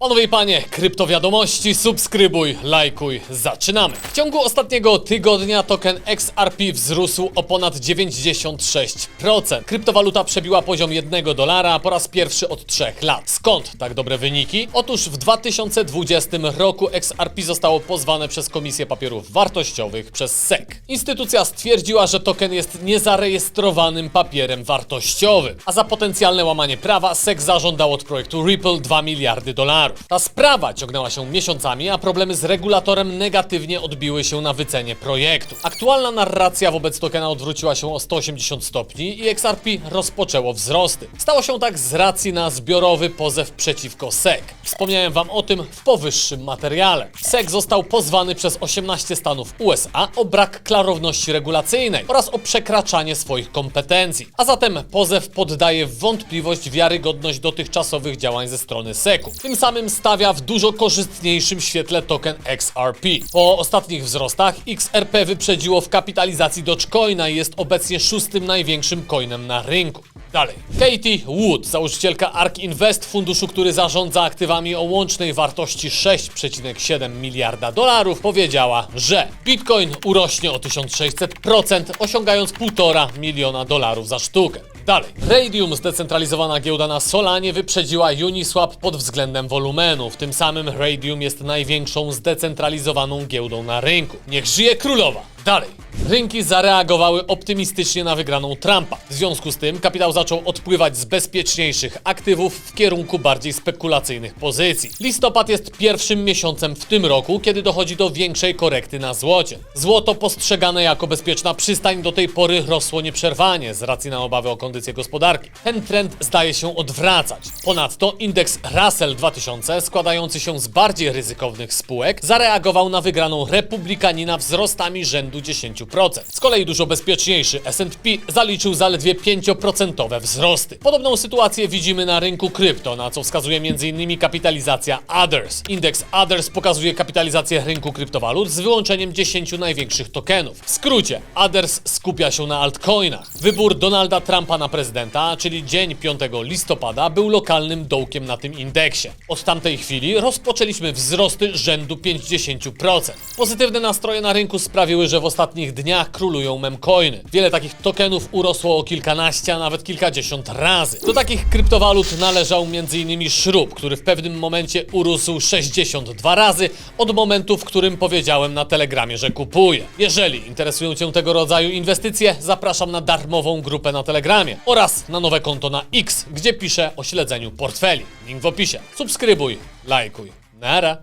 Panowie i panie, kryptowiadomości, subskrybuj, lajkuj, zaczynamy. W ciągu ostatniego tygodnia token XRP wzrósł o ponad 96%. Kryptowaluta przebiła poziom 1 dolara po raz pierwszy od 3 lat. Skąd tak dobre wyniki? Otóż w 2020 roku XRP zostało pozwane przez Komisję Papierów Wartościowych przez SEC. Instytucja stwierdziła, że token jest niezarejestrowanym papierem wartościowym, a za potencjalne łamanie prawa SEC zażądał od projektu Ripple 2 miliardy dolarów. Ta sprawa ciągnęła się miesiącami, a problemy z regulatorem negatywnie odbiły się na wycenie projektu. Aktualna narracja wobec tokena odwróciła się o 180 stopni i XRP rozpoczęło wzrosty. Stało się tak z racji na zbiorowy pozew przeciwko SEC. Wspomniałem wam o tym w powyższym materiale. SEC został pozwany przez 18 stanów USA o brak klarowności regulacyjnej oraz o przekraczanie swoich kompetencji. A zatem pozew poddaje w wątpliwość wiarygodność dotychczasowych działań ze strony SEC-u. Tym samym stawia w dużo korzystniejszym świetle token XRP. Po ostatnich wzrostach XRP wyprzedziło w kapitalizacji Dogecoina i jest obecnie szóstym największym coinem na rynku. Dalej. Katie Wood, założycielka ARK Invest, funduszu, który zarządza aktywami o łącznej wartości 6,7 miliarda dolarów, powiedziała, że Bitcoin urośnie o 1600%, osiągając 1,5 miliona dolarów za sztukę. Dalej. Radium, zdecentralizowana giełda na Solanie, wyprzedziła Uniswap pod względem wolumenu. W tym samym Radium jest największą zdecentralizowaną giełdą na rynku. Niech żyje królowa! Dalej. Rynki zareagowały optymistycznie na wygraną Trumpa. W związku z tym kapitał zaczął odpływać z bezpieczniejszych aktywów w kierunku bardziej spekulacyjnych pozycji. Listopad jest pierwszym miesiącem w tym roku, kiedy dochodzi do większej korekty na złocie. Złoto postrzegane jako bezpieczna przystań do tej pory rosło nieprzerwanie z racji na obawy o kondycję gospodarki. Ten trend zdaje się odwracać. Ponadto indeks Russell 2000, składający się z bardziej ryzykownych spółek, zareagował na wygraną republikanina wzrostami rzędu 10%. Z kolei dużo bezpieczniejszy S&P zaliczył zaledwie 5% wzrosty. Podobną sytuację widzimy na rynku krypto, na co wskazuje m.in. kapitalizacja Others. Indeks Others pokazuje kapitalizację rynku kryptowalut z wyłączeniem 10 największych tokenów. W skrócie, Others skupia się na altcoinach. Wybór Donalda Trumpa na prezydenta, czyli dzień 5 listopada, był lokalnym dołkiem na tym indeksie. Od tamtej chwili rozpoczęliśmy wzrosty rzędu 50%. Pozytywne nastroje na rynku sprawiły, że w ostatnich dniach królują memcoiny. Wiele takich tokenów urosło o kilkanaście, a nawet kilkadziesiąt razy. Do takich kryptowalut należał m.in. Shrub, który w pewnym momencie urósł 62 razy od momentu, w którym powiedziałem na Telegramie, że kupuję. Jeżeli interesują Cię tego rodzaju inwestycje, zapraszam na darmową grupę na Telegramie oraz na nowe konto na X, gdzie piszę o śledzeniu portfeli. Link w opisie. Subskrybuj, lajkuj. Nara.